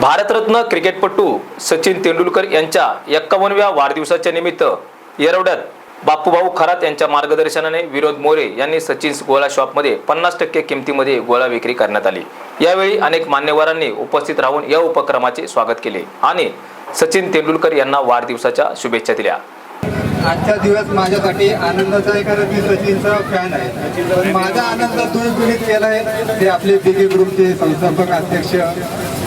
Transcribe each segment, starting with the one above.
भारतरत्न क्रिकेटपटू सचिन तेंडुलकर यांच्या एक्कावनव्या वाढदिवसाच्या निमित्त येरवड्यात बापूभाऊ खरात यांच्या मार्गदर्शनाने विनोद मोरे यांनी सचिन गोळा शॉपमध्ये पन्नास टक्के किमतीमध्ये गोळा विक्री करण्यात आली. यावेळी अनेक मान्यवरांनी उपस्थित राहून या उपक्रमाचे स्वागत केले आणि सचिन तेंडुलकर यांना वाढदिवसाच्या शुभेच्छा दिल्या. आजचा दिवस माझ्यासाठी आनंदाचा आहे कारण मी सचिनचा फॅन आहे. माझा आनंद दुर्गुणित केला आहे ते आपले बिगी ग्रुपचे संस्थापक अध्यक्ष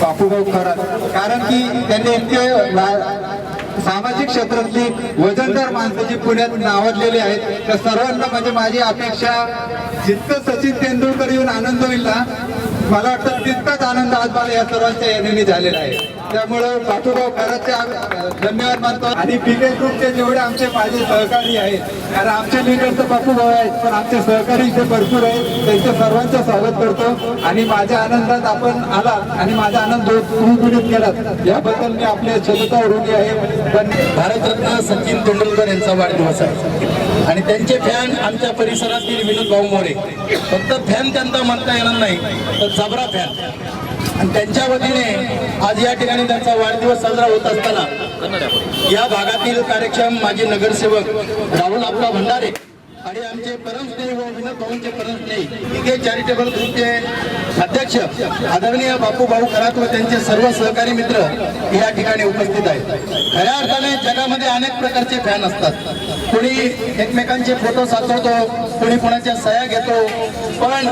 बापूभाऊ खरात कारण की त्यांनी इतके सामाजिक क्षेत्रातली वजनदार माणसाची पुण्यात नावाजलेली आहेत त्या सर्वांना म्हणजे माझी अपेक्षा जितकं सचिन तेंडुलकर येऊन आनंद होईल ना मला वाटतं तितकाच आनंद आज मला या सर्वांच्या यादीने झालेला आहे. त्यामुळं बापूभाऊ खरंच धन्यवाद मानतो. आणि पिके ग्रुपचे जेवढे आमचे माझे सहकारी आहेत कारण आमचे लिडर तर बापूभाऊ आहेत पण आमचे सहकारी इथे भरपूर आहेत. त्यांच्या सर्वांचं स्वागत करतो. आणि माझ्या आनंदात आपण आला आणि माझा आनंद दुर्गुणित केलात. याबद्दल मी आपल्या जनता रोगी आहे. पण भारतरत्न सचिन तेंडुलकर यांचा वाढदिवस आहे. आणि त्यांचे फॅन आमच्या परिसरातील विनोद भाऊ मोरे. फक्त फॅन त्यांना म्हणता येणार नाही तर जबरा फॅन. आणि त्यांच्या वतीने आज या ठिकाणी त्यांचा वाढदिवस साजरा होत असताना या भागातील कार्यक्षम माजी नगरसेवक राहुल आपला भंडारे आणि आमचे परमस्नेही व विनोद भाऊंचे परमस्नेही चॅरिटेबल ग्रुपचे अध्यक्ष आदरणीय बापू भाऊ खरात व त्यांचे सर्व सहकारी मित्र या ठिकाणी उपस्थित आहेत. खऱ्या अर्थाने जगामध्ये अनेक प्रकारचे फॅन असतात. कोणी एकमेकांचे फोटो साचवतो कोणी कोणाच्या सह्या घेतो पण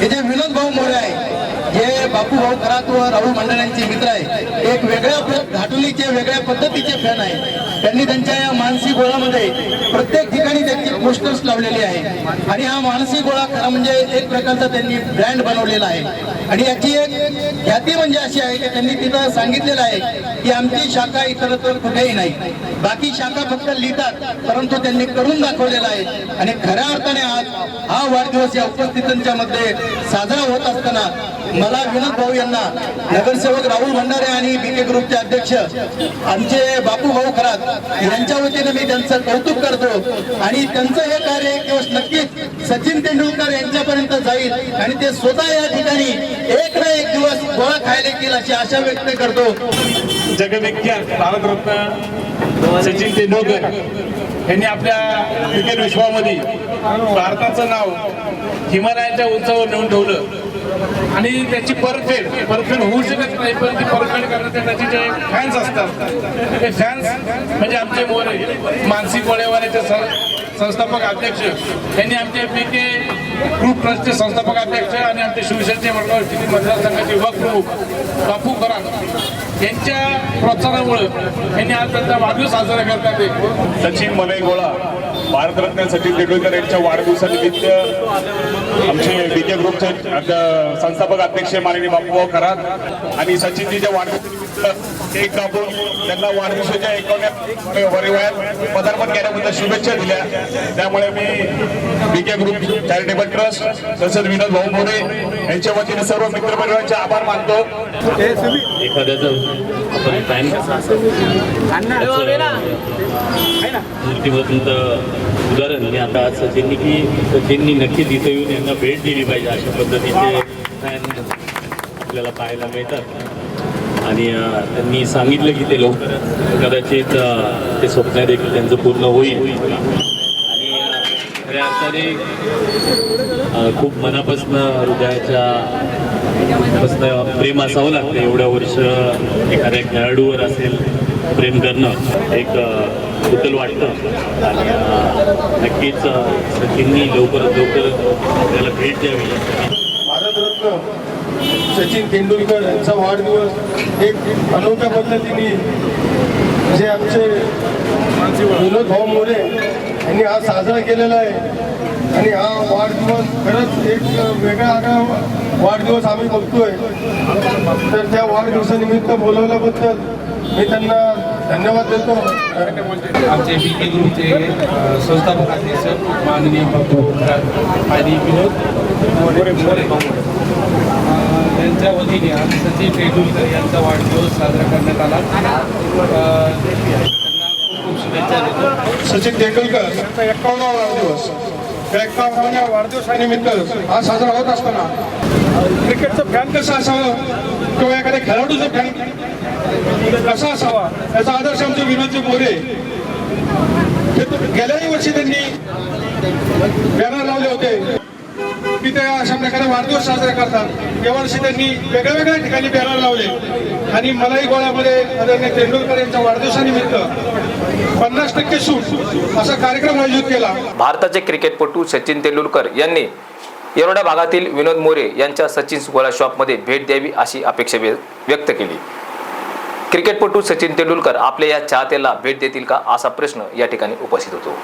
हे जे विनोद भाऊ मोरे आहे हे बापू भाऊ खरात व राहुल मंडळांचे मित्र आहे. एक वेगळ्या प- वेगळ्या पद्धतीचे फॅन आहे. त्यांनी त्यांच्या या मानसी गोळामध्ये प्रत्येक ठिकाणी त्यांची पोस्टर्स लावलेली आहे. आणि हा मानसी गोळा खरा म्हणजे एक प्रकारचा त्यांनी ब्रँड बनवलेला आहे. आणि याची एक ख्याती म्हणजे अशी आहे की त्यांनी तिथं सांगितलेलं आहे की आमची शाखा इतरत्र कुठेही नाही. बाकी शाखा फक्त लिहितात परंतु त्यांनी करून दाखवलेला आहे. आणि खऱ्या अर्थाने आज हा वाढदिवस या उपस्थितांच्या मध्ये साजरा होत असताना मला विनोद भाऊ यांना नगरसेवक राहुल भंडारे आणि बीके ग्रुपचे अध्यक्ष आमचे बापू भाऊ खरात यांच्या वतीने मी त्यांचं कौतुक करतो. आणि त्यांचं हे कार्य एक दिवस नक्कीच सचिन तेंडुलकर यांच्यापर्यंत जाईल आणि ते स्वतः या ठिकाणी एक ना एक दिवस गोळा खायला येतील अशी आशा व्यक्त करतो. जगविख्यात भारतरत्न सचिन तेंडुलकर यांनी आपल्या क्रिकेट विश्वामध्ये भारताचं नाव हिमालयाच्या उंचावर नेऊन ठेवलं. आणि त्याची परतफेड परतफेड होऊ शकत नाही पण ती परतफेड करण्याचे त्याचे जे फॅन्स असतात ते फॅन्स म्हणजे आमचे मोरे मानसिक गोळेवारीचे संस्थापक अध्यक्ष यांनी आमचे पी के ग्रुप ट्रस्टचे संस्थापक अध्यक्ष आणि आमचे शिवसेनेचे मंडळ स्थिती मतदारसंघाचे युवा प्रमुख बापू कराड यांच्या प्रोत्साहनामुळे यांनी आज त्यांचा वाढदिवस साजरा करतात आहे. सचिन मलई गोळा भारतरत्न सचिन तेंडुलकर यांच्या वाढदिवसानिमित्त आमचे डी के ग्रुपचे संस्थापक अध्यक्ष माननीय बापूभाऊ खरात आणि सचिनजीच्या वाढदिवसानिमित्त केक कापून त्यांना वाढदिवसाच्या एकोण्या वरिवयात पदार्पण केल्याबद्दल शुभेच्छा दिल्या. त्यामुळे मी बीके ग्रुप चॅरिटेबल ट्रस्ट तसंच विनोद भाऊ मोरे यांच्या वतीने सर्व मित्रपरिवारांचे आभार मानतो. एखाद्याचं आपण असेल मूर्तिमंत उदाहरण मी आता आज सचिननी की सचिननी नक्कीच इथं येऊन यांना भेट दिली पाहिजे अशा पद्धतीचे फॅन आपल्याला पाहायला मिळतात. आणि त्यांनी सांगितलं की ते लवकर कदाचित ते स्वप्न देखील त्यांचं पूर्ण होईल. आणि खऱ्या अर्थाने खूप मनापासून हृदयाच्या प्रेम असावं लागतं. एवढ्या वर्ष एखाद्या खेळाडूवर असेल प्रेम करणं एक कुतल वाटतं. आणि नक्कीच सचिननी लवकरात लवकर आपल्याला भेट द्यावी. भारतरत्न सचिन तेंडुलकर यांचा वाढदिवस एक अनोख्या पद्धतीने जे आमचे विनोद भाऊ मोरे यांनी हा साजरा केलेला आहे. आणि हा वाढदिवस खरंच एक वेगळा आगळा वाढदिवस आम्ही बघतोय. तर त्या वाढदिवसानिमित्त बोलवल्याबद्दल मी त्यांना धन्यवाद देतो. आमचे बी के ग्रुपचे संस्थापक अध्यक्ष माननीय आणि विनोद मोरे मोरे यांच्या वतीने आज सचिन तेंडुलकर यांचा वाढदिवस साजरा करण्यात आला. त्यांना खूप खूप शुभेच्छा देतो. सचिन तेंडुलकर यांचा वाढदिवस. त्या एकावन्नाव्या वाढदिवसानिमित्त हा साजरा होत असताना क्रिकेटचं फॅन कसं असावं किंवा एखाद्या खेळाडूचं फॅन कसा असावा याचा आदर्श आमचे विनोदजी मोरे गेल्याही वर्षी त्यांनी बॅनर लावले होते. की अशा प्रकारे वाढदिवस साजरा करतात. यावर्षी त्यांनी वेगळ्या वेगळ्या ठिकाणी बॅनर लावले. आणि मलाही गोळ्यामध्ये आदरणीय तेंडुलकर यांच्या वाढदिवसानिमित्त पन्नास टक्के सूट असा कार्यक्रम आयोजित केला. भारताचे क्रिकेटपटू सचिन तेंडुलकर यांनी येरोडा भागातील विनोद मोरे यांच्या सचिन गोळा शॉपमध्ये भेट द्यावी अशी अपेक्षा व्य- व्यक्त केली. क्रिकेटपटू सचिन तेंडुलकर आपल्या या चाहत्याला भेट देतील का असा प्रश्न या ठिकाणी उपस्थित होतो.